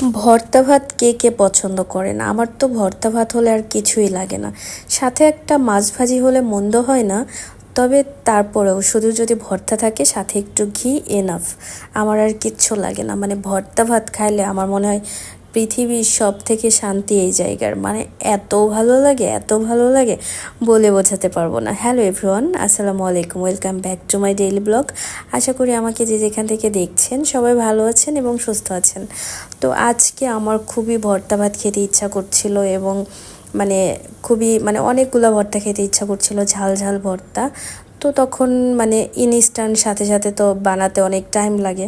ভর্তা ভাত কে কে পছন্দ করে না আমার তো ভর্তা ভাত হলে আর কিছুই লাগে না। সাথে একটা মাছ ভাজি হলে মন্দ হয় না, তবে তারপরেও শুধু যদি ভর্তা থাকে, সাথে একটু ঘি এনাফ আমার আর কিচ্ছু লাগে না। মানে ভর্তা ভাত খাইলে আমার মনে হয় পৃথিবীর সব থেকে শান্তি এই জায়গার। মানে এত ভালো লাগে, এত ভালো লাগে বলে বোঝাতে পারব না। হ্যালো এভরিওয়ান আসসালামু আলাইকুম welcome back to my daily blog আশা করি আমাকে যে যেখান থেকে দেখছেন সবাই ভালো আছেন এবং সুস্থ আছেন। তো আজকে আমার খুবই ভর্তা ভাত খেতে ইচ্ছা করছিল এবং মানে খুবই মানে অনেকগুলো ভর্তা খেতে ইচ্ছা করছিল, ঝাল ঝাল ভর্তা। তো তখন মানে ইনস্ট্যান্ট সাথে সাথে তো বানাতে অনেক টাইম লাগে।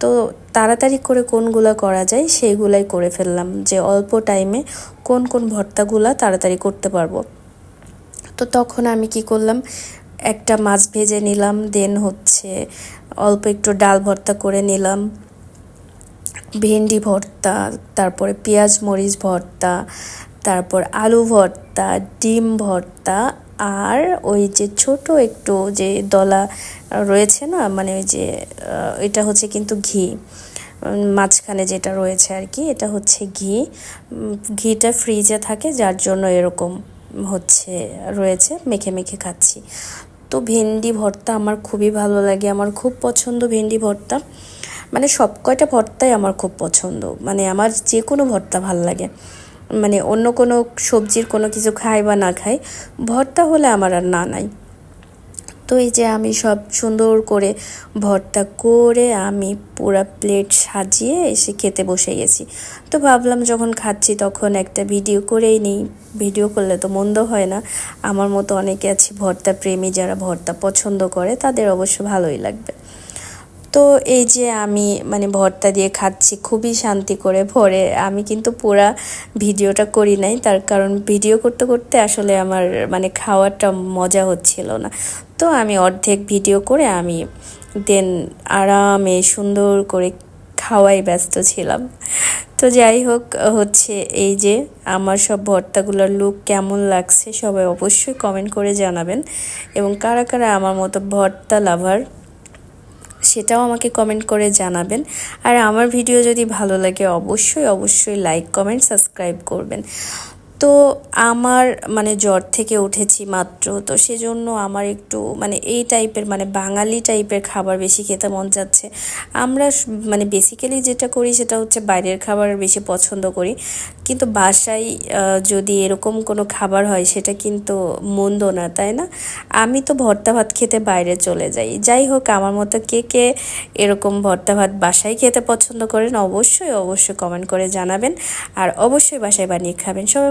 তো তাড়াতাড়ি করে কোনগুলো করা যায় সেইগুলাই করে ফেললাম যে অল্প টাইমে কোন কোন ভর্তাগুলা তাড়াতাড়ি করতে পারব। তো তখন আমি কি করলাম, একটা মাছ ভেজে নিলাম দেন হচ্ছে অল্প একটু ডাল ভর্তা করে নিলাম, ভেন্ডি ভর্তা, তারপরে পেঁয়াজ মরিচ ভর্তা, তারপর আলু ভর্তা, ডিম ভর্তা আর ওই যে ছোট একটু যে দলা রয়েছে না মানে ওই যে এটা হচ্ছে কিন্তু ঘি। মাঝখানে যেটা রয়েছে আর কি, এটা হচ্ছে ঘি। ঘিটা ফ্রিজে থাকে, যার জন্য এরকম হচ্ছে, রয়েছে, মেখে মেখে খাচ্ছি। তো ভেন্ডি ভর্তা আমার খুবই ভালো লাগে, আমার খুব পছন্দ ভেন্ডি ভর্তা। মানে সব কয়টা ভর্তাই আমার খুব পছন্দ মানে আমার যে কোনো ভর্তা ভালো লাগে। মানে অন্য কোনো সবজির কোনো কিছু খাই বা না খাই ভর্তা হলে আমার আর না নাই। তো এই যে আমি সব সুন্দর করে ভর্তা করে আমি পুরা প্লেট সাজিয়ে এসে খেতে বসে গেছি। তো ভাবলাম যখন খাচ্ছি তখন একটা ভিডিও করেই নিই। ভিডিও করলে তো মন্দ হয় না। আমার মতো অনেকে আছে ভর্তা প্রেমী যারা ভর্তা পছন্দ করে, তাদের অবশ্য ভালোই লাগবে। তো এই যে আমি মানে ভর্তা দিয়ে খাচ্ছি, খুবই শান্তি করে ভরে। আমি কিন্তু পুরা ভিডিওটা করি নাই, তার কারণ ভিডিও করতে করতে আসলে আমার মানে খাওয়াটা মজা হচ্ছিল না। তো আমি অর্ধেক ভিডিও করে আমি দেন আরামে সুন্দর করে খাওয়াই ব্যস্ত ছিলাম। তো যাই হোক, হচ্ছে এই যে আমার সব ভর্তাগুলোর লুক কেমন লাগছে সবাই অবশ্যই কমেন্ট করে জানাবেন। এবং কারা কারা আমার মতো ভর্তা লাভার সেটাও আমাকে কমেন্ট করে জানাবেন। আর আমার ভিডিও যদি ভালো লাগে অবশ্যই অবশ্যই লাইক কমেন্ট সাবস্ক্রাইব করবেন। তো আমার মানে জ্বর থেকে উঠেছি মাত্র। তো সেজন্য আমার একটু মানে এই টাইপের মানে বাঙালি টাইপের খাবার বেশি খেতে মন যাচ্ছে। আমরা মানে বেসিক্যালি যেটা করি সেটা হচ্ছে বাইরের খাবার বেশি পছন্দ করি। কিন্তু বাসায় যদি এরকম কোনো খাবার হয় সেটা কিন্তু মন্দ না, তাই না? আমি তো ভর্তা ভাত খেতে বাইরে চলে যাই। যাই হোক, আমার মতো কে কে এরকম ভর্তা ভাত বাসায় খেতে পছন্দ করেন অবশ্যই অবশ্যই কমেন্ট করে জানাবেন। আর অবশ্যই বাসায় বানিয়ে খাবেন। সবাই